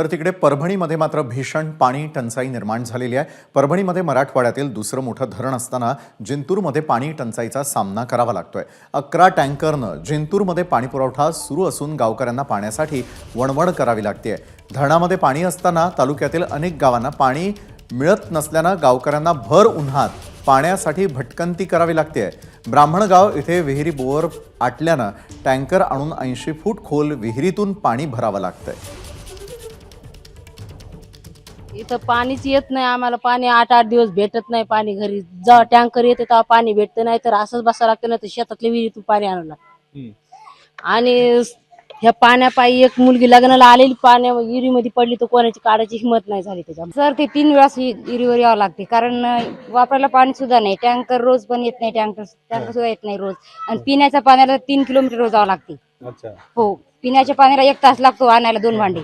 तर तिकडे परभणीमध्ये मात्र भीषण पाणी टंचाई निर्माण झालेली आहे. परभणीमध्ये मराठवाड्यातील दुसरं मोठं धरण असताना जिंतूरमध्ये पाणी टंचाईचा सामना करावा लागतोय. अकरा टँकरनं जिंतूरमध्ये पाणीपुरवठा सुरू असून गावकऱ्यांना पाण्यासाठी वणवण करावी लागते धरणामध्ये पाणी असताना तालुक्यातील अनेक गावांना पाणी मिळत नसल्यानं गावकऱ्यांना भर उन्हात पाण्यासाठी भटकंती करावी लागते ब्राह्मणगाव इथे विहिरी बोअर आटल्यानं टँकर आणून ऐंशी फूट खोल विहिरीतून पाणी भरावं लागतंय. इथं पाणीच येत नाही आम्हाला पाणी आठ आठ दिवस भेटत नाही पाणी घरी. जेव्हा टँकर येते तेव्हा पाणी भेटत नाही तर असंच बसावं लागतं नाही तर शेतातल्या विहिरीतून पाणी आणावं लागतं. आणि ह्या पाण्यापायी एक मुलगी लग्नाला आलेली पाण्या विहिरीमध्ये पडली तर कोणाची काढायची हिंमत नाही झाली त्याच्या सर ते तीन वेळास वि- विहिरीवर यावं लागते कारण वापरायला पाणी सुद्धा नाही. टँकर रोज पण येत नाही टँकर टँकर सुद्धा येत नाही रोज. आणि पिण्याच्या पाण्याला तीन किलोमीटर रोज जावं लागते. अच्छा. हो पिण्याच्या पाण्याला एक तास लागतो आणायला दोन भांडे.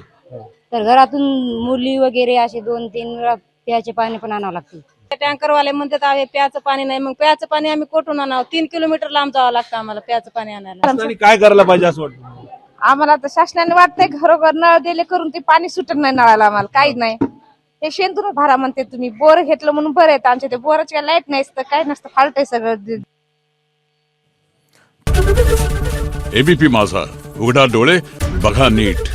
तर घरातून मुली वगैरे असे दोन तीन वेळा प्यायचे पाणी पण आणावं लागते. टँकरवाले म्हणतात आहे प्याचं पाणी नाही. मग प्याचं पाणी आम्ही कोठून आणावं? तीन किलोमीटर लांब जावं लागतं आम्हाला प्याचं पाणी आणायला. काय करायला पाहिजे असं वाटतं आम्हाला तर शासनाने वाटतंय घरोघर नळ दिले करून ते पाणी सुटत नाही नळाला आम्हाला काहीच नाही. हे शेंतूर भरा म्हणते तुम्ही बोर घेतलं म्हणून बरं येतं आमच्या ते बोराची काय लाइट नाही तर काय नसतं फाल्ट आहे सगळं एबीपी माझा उघडा डोळे बघा नीट.